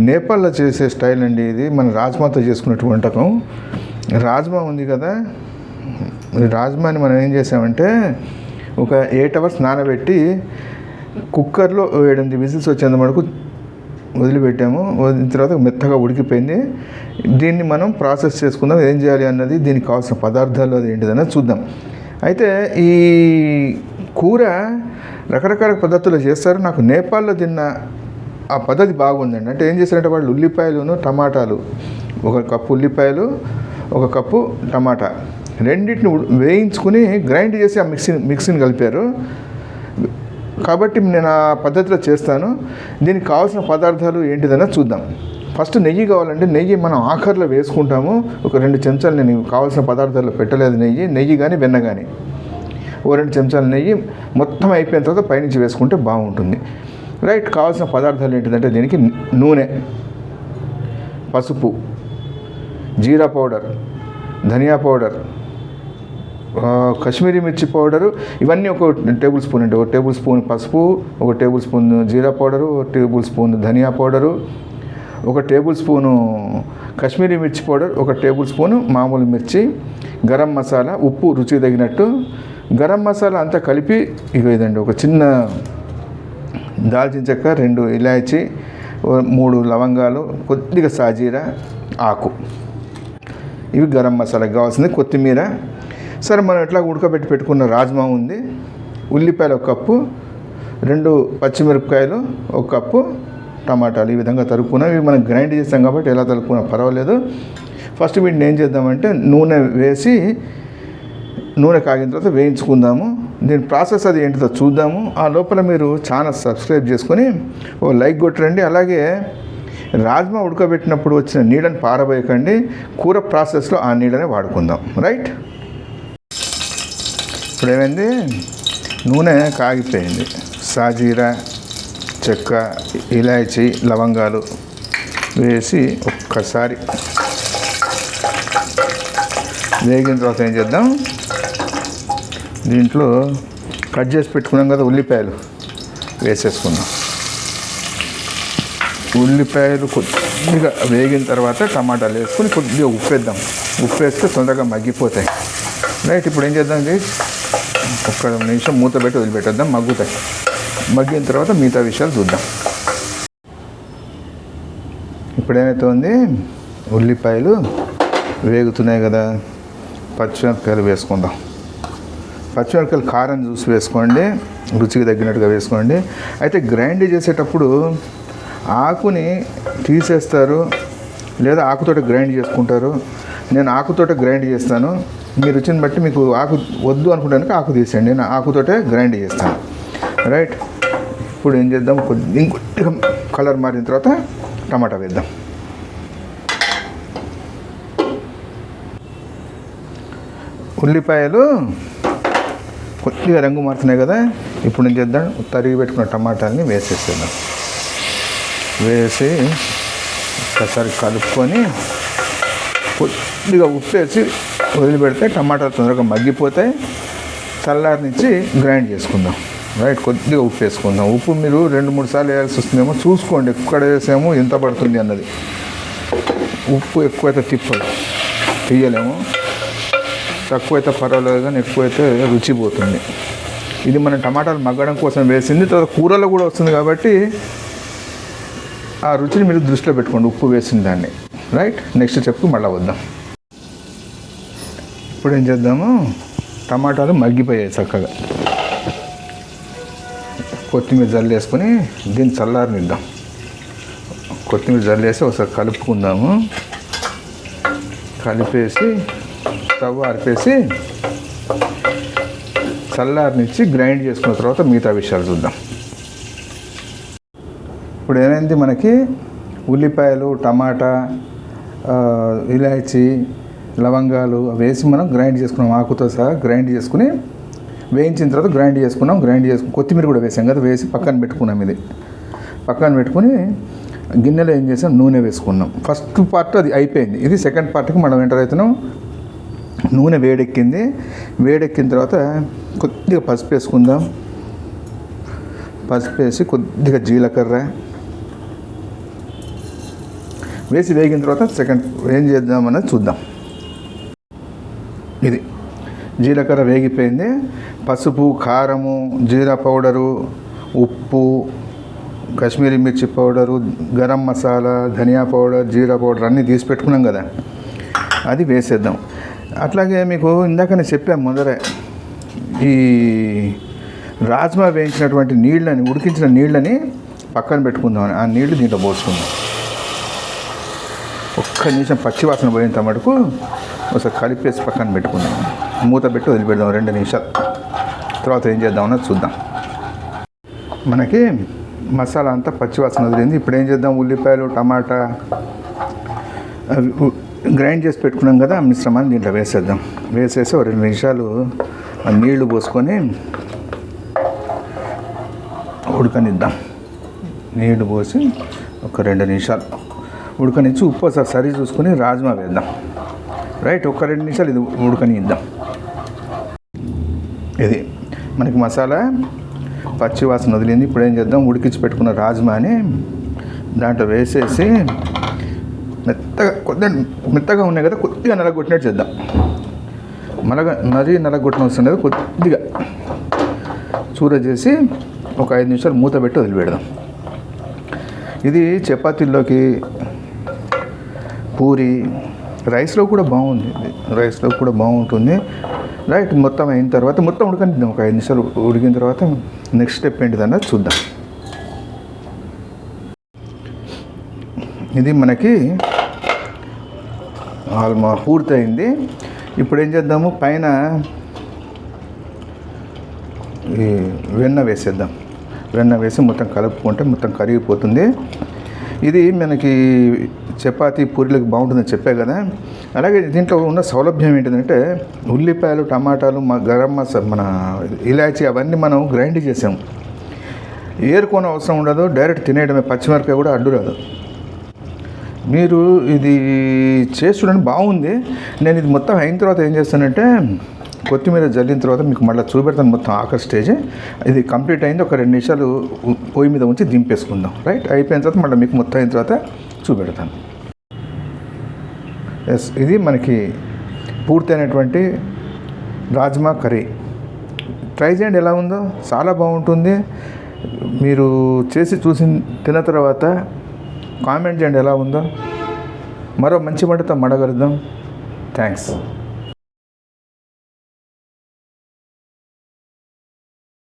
నేపాల్లో చేసే స్టైల్ అండి ఇది. మన రాజ్మాతో చేసుకున్నట్టు వంటకం. రాజ్మా ఉంది కదా. రాజ్మాని మనం ఏం చేసామంటే ఒక ఎయిట్ అవర్స్ నానబెట్టి కుక్కర్లో ఏడెనిమిది విజిల్స్ వచ్చేంత వరకు వదిలిపెట్టాము. వదిలిన తర్వాత మెత్తగా ఉడికిపోయింది. దీన్ని మనం ప్రాసెస్ చేసుకుందాం. ఏం చేయాలి అన్నది దీనికి కావాల్సిన పదార్థాలు అది ఏంటిదన్నది చూద్దాం. అయితే ఈ కూర రకరకాల పద్ధతుల్లో చేస్తారు. నాకు నేపాల్లో తిన్న ఆ పద్ధతి బాగుందండి. అంటే ఏం చేశారంటే వాళ్ళు ఉల్లిపాయలును టమాటాలు ఒక కప్పు ఉల్లిపాయలు ఒక కప్పు టమాటా రెండింటిని వేయించుకుని గ్రైండ్ చేసి ఆ మిక్సీ మిక్సీని కలిపారు. కాబట్టి నేను ఆ పద్ధతిలో చేస్తాను. దీనికి కావాల్సిన పదార్థాలు ఏంటిదన్నా చూద్దాం. ఫస్ట్ నెయ్యి కావాలంటే నెయ్యి మనం ఆఖరిలో వేసుకుంటాము. ఒక రెండు చెంచాలు నేను కావాల్సిన పదార్థాలు పెట్టలేదు నెయ్యి. నెయ్యి కానీ వెన్న కానీ ఓ రెండు చెంచాల నెయ్యి మొత్తం అయిపోయిన తర్వాత పైనుంచి వేసుకుంటే బాగుంటుంది. రైట్ కావాల్సిన పదార్థాలు ఏంటిదంటే దీనికి నూనె పసుపు జీరా పౌడర్ ధనియా పౌడర్ ఆ, కాశ్మీరీ మిర్చి పౌడరు ఇవన్నీ ఒక టేబుల్ స్పూన్ అండి. ఒక టేబుల్ స్పూన్ పసుపు ఒక టేబుల్ స్పూన్ జీరా పౌడరు ఒక టేబుల్ స్పూన్ ధనియా పౌడరు ఒక టేబుల్ స్పూను కాశ్మీరీ మిర్చి పౌడర్ ఒక టేబుల్ స్పూను మామూలు మిర్చి గరం మసాలా ఉప్పు రుచి తగినట్టు. గరం మసాలా అంతా కలిపి ఇక ఇదండి ఒక చిన్న దాల్చిన చెక్క రెండు ఇలాచి మూడు లవంగాలు కొద్దిగా సాజీరా ఆకు. ఇవి గరం మసాలాకి కావాల్సింది కొత్తిమీర. సరే మనం ఎట్లా ఉడకబెట్టి పెట్టుకున్న రాజ్మా ఉంది. ఉల్లిపాయలు ఒక కప్పు రెండు పచ్చిమిరపకాయలు ఒక కప్పు టమాటాలు ఈ విధంగా తరుక్కున్నాం. ఇవి మనం గ్రైండ్ చేస్తాం కాబట్టి ఎలా తరుక్కున్నా పర్వాలేదు. ఫస్ట్ వీటిని ఏం చేద్దామంటే నూనె వేసి నూనె కాగిన తర్వాత వేయించుకుందాము. దీని ప్రాసెస్ అది ఏంటిదో చూద్దాము. ఆ లోపల మీరు ఛానల్ సబ్స్క్రైబ్ చేసుకొని ఓ లైక్ కొట్టండి. అలాగే రాజ్మా ఉడకబెట్టినప్పుడు వచ్చిన నీళ్ళని పారబోయకండి. కూర ప్రాసెస్లో ఆ నీడనే వాడుకుందాం. రైట్? ఇప్పుడు ఏమైంది నూనె కాగిపోయింది. సాజీరా చెక్క ఇలాచి లవంగాలు వేసి ఒక్కసారి వేగిన తర్వాత ఏం చేద్దాం? దీంట్లో కట్ చేసి పెట్టుకున్నాం కదా ఉల్లిపాయలు వేసేసుకుందాం ఉల్లిపాయలు కొద్దిగా వేగిన తర్వాత టమాటాలు వేసుకొని కొద్దిగా ఉప్పు వేద్దాం ఉప్పు వేస్తే తొందరగా మగ్గిపోతాయి. రైట్ ఇప్పుడు ఏం చేద్దాం ఇది? ఒక్క నిమిషం మూత పెట్టి వదిలిపెట్టేద్దాం మగ్గుతాయి. మగ్గిన తర్వాత మిగతా విషయాలు చూద్దాం. ఇప్పుడు ఏమవుతుంది ఉల్లిపాయలు వేగుతున్నాయి కదా. పచ్చిమిరపకాయలు వేసుకుందాం. పచ్చిమిరపకాయలు కారం చూసి వేసుకోండి రుచికి తగ్గినట్టుగా వేసుకోండి. అయితే గ్రైండ్ చేసేటప్పుడు ఆకుని తీసేస్తారు లేదా ఆకుతోట గ్రైండ్ చేసుకుంటారు. నేను ఆకుతోట గ్రైండ్ చేస్తాను. మీ రుచిని బట్టి మీకు ఆకు వద్దు అనుకుంటానికి ఆకు తీసేయండి. నేను ఆకుతోటే గ్రైండ్ చేస్తాను. రైట్? ఇప్పుడు ఏం చేద్దాం? కొద్ది ఇంకొద్దిగా కలర్ మారిన తర్వాత టమాటా వేద్దాం. ఉల్లిపాయలు కొద్దిగా రంగు మారుతున్నాయి కదా ఇప్పుడు నేను చేద్దాం. తరిగి పెట్టుకున్న టమాటాలని వేసేసేద్దాం. వేసి ఒకసారి కలుపుకొని కొద్దిగా ఉప్పు వేసి వదిలిపెడితే టమాటాలు తొందరగా మగ్గిపోతాయి. చల్లారనిచ్చి గ్రైండ్ చేసుకుందాం. రైట్ కొద్దిగా ఉప్పు వేసుకుందాం. ఉప్పు మీరు రెండు మూడు సార్లు వేయాల్సి వస్తుందేమో. చూసుకోండి ఎక్కడ వేసామో ఎంత పడుతుంది అన్నది. ఉప్పు ఎక్కువైతే తిప్పదు. తీయలేము. తక్కువైతే పర్వాలేదు కానీ ఎక్కువైతే రుచి పోతుంది. ఇది మన టమాటాలు మగ్గడం కోసం వేసింది తర్వాత కూరలో కూడా వస్తుంది కాబట్టి ఆ రుచిని మీరు దృష్టిలో పెట్టుకోండి ఉప్పు వేసిన దాన్ని. రైట్ నెక్స్ట్ చెప్పు మళ్ళీ వద్దాం. ఇప్పుడు ఏం చేద్దాము? టమాటాలు మగ్గిపోయాయి చక్కగా. కొత్తిమీర జల్లేసుకొని దీన్ని చల్లారనిద్దాం. కొత్తిమీర జల్లేసి ఒకసారి కలుపుకుందాము. కలిపేసి స్టవ్ ఆర్పేసి చల్లారినిచ్చి గ్రైండ్ చేసుకున్న తర్వాత మిగతా విషయాలు చూద్దాం. ఇప్పుడు ఏమైంది మనకి? ఉల్లిపాయలు టమాటా ఇలాచి లవంగాలు అవి వేసి మనం గ్రైండ్ చేసుకున్నాం. ఆకుతో సహా గ్రైండ్ చేసుకుని వేయించిన తర్వాత గ్రైండ్ చేసుకున్నాం. గ్రైండ్ చేసుకుని కొత్తిమీర కూడా వేసాం కదా వేసి పక్కన పెట్టుకున్నాం ఇది. పక్కన పెట్టుకుని గిన్నెలో ఏం చేసాం? నూనె వేసుకున్నాం. ఫస్ట్ పార్ట్ అది అయిపోయింది. ఇది సెకండ్ పార్ట్కి మనం ఎంటర్ అవుతున్నాం. నూనె వేడెక్కింది. వేడెక్కిన తర్వాత కొద్దిగా పసుపు వేసుకుందాం. పసుపు వేసి కొద్దిగా జీలకర్ర వేసి వేగిన తర్వాత సెకండ్ ఏం చేద్దామన్నది చూద్దాం. ఇది జీలకర్ర వేగిపోయింది. పసుపు కారము జీరా పౌడరు ఉప్పు కాశ్మీరీ మిర్చి పౌడరు గరం మసాలా ధనియా పౌడర్ జీరా పౌడర్ అన్నీ తీసి పెట్టుకున్నాం కదా. అది వేసేద్దాం. అట్లాగే మీకు ఇందాక నేను చెప్పాను ముందరే ఈ రాజ్మా వేయించినటువంటి నీళ్ళని ఉడికించిన నీళ్ళని పక్కన పెట్టుకుందామని ఆ నీళ్ళు దీంట్లో పోసుకుందాం. ఒక్క నిమిషం పచ్చివాసన పోయినంత మటుకు ఒకసారి కలిపేసి పక్కన పెట్టుకుందాం. మూత పెట్టి వదిలిపెడదాం రెండు నిమిషాలు. తర్వాత ఏం చేద్దామన్నది చూద్దాం. మనకి మసాలా అంతా పచ్చివాసన వదిలింది. ఇప్పుడు ఏం చేద్దాం? ఉల్లిపాయలు టమాటా గ్రైండ్ చేసి పెట్టుకున్నాం కదా ఆ మిశ్రమాన్ని దీంట్లో వేసేద్దాం. వేసేసి ఒక రెండు నిమిషాలు నీళ్ళు పోసుకొని ఉడకనిద్దాం. నీళ్ళు పోసి ఒక రెండు నిమిషాలు ఉడకనిచ్చి ఉప్పు సరి చూసుకొని రాజ్మా వేద్దాం. రైట్ ఒక రెండు నిమిషాలు ఇది ఉడకనిద్దాం. ఇది మనకి మసాలా పచ్చి వాసన వదిలింది. ఇప్పుడు ఏం చేద్దాం? ఉడికించి పెట్టుకున్న రాజ్మాని దాంట్లో వేసేసి మెత్తగా కొద్దిగా మెత్తగా ఉన్నాయి కదా కొద్దిగా నలగొట్టినట్టు చేద్దాం. మలగా మరీ నలగొట్టిన అవసరం లేదు కొద్దిగా చూర చేసి ఒక ఐదు నిమిషాలు మూత పెట్టి వదిలిపెడదాం. ఇది చపాతీల్లోకి పూరి రైస్లో కూడా బాగుంది రైస్లో కూడా బాగుంటుంది. రైట్ మొత్తం అయిన తర్వాత మొత్తం ఉడకనిద్దాం. ఒక ఐదు నిమిషాలు ఉడికిన తర్వాత నెక్స్ట్ స్టెప్ ఏంటిదన్నది చూద్దాం. ఇది మనకి ఆల్మా పూర్తయింది. ఇప్పుడు ఏం చేద్దాము? పైన ఈ వెన్న వేసేద్దాం. వెన్న వేసి మొత్తం కలుపుకుంటే మొత్తం కరిగిపోతుంది. ఇది మనకి చపాతీ పూరీలకు బాగుంటుందని చెప్పే కదా. అలాగే దీంట్లో ఉన్న సౌలభ్యం ఏంటంటే ఉల్లిపాయలు టమాటాలు మా గరం మసాలా మన ఇలాచీ అవన్నీ మనం గ్రైండ్ చేసాం. ఏరుకోని అవసరం ఉండదు డైరెక్ట్ తినేయడమే. పచ్చిమిరపకాయ కూడా అడ్డు రాదు. మీరు ఇది చేసి చూడండి బాగుంది. నేను ఇది మొత్తం అయిన తర్వాత ఏం చేస్తానంటే కొత్తిమీర జల్లిన తర్వాత మీకు మళ్ళీ చూపెడతాను మొత్తం ఆఖరి స్టేజ్. ఇది కంప్లీట్ అయింది ఒక రెండు నిమిషాలు పోయి పొయ్యి మీద ఉంచి దింపేసుకుందాం. రైట్? అయిపోయిన తర్వాత మళ్ళీ మీకు మొత్తం అయిన తర్వాత చూపెడతాను. ఎస్ ఇది మనకి పూర్తయినటువంటి రాజ్మా కర్రీ. ట్రై చేయండి ఎలా ఉందో. చాలా బాగుంటుంది. మీరు చేసి చూసి తిన్న తర్వాత కామెంట్ చేయండి ఎలా ఉందో. మరో మంచి మాటతో మడగలుద్దాం. థ్యాంక్స్.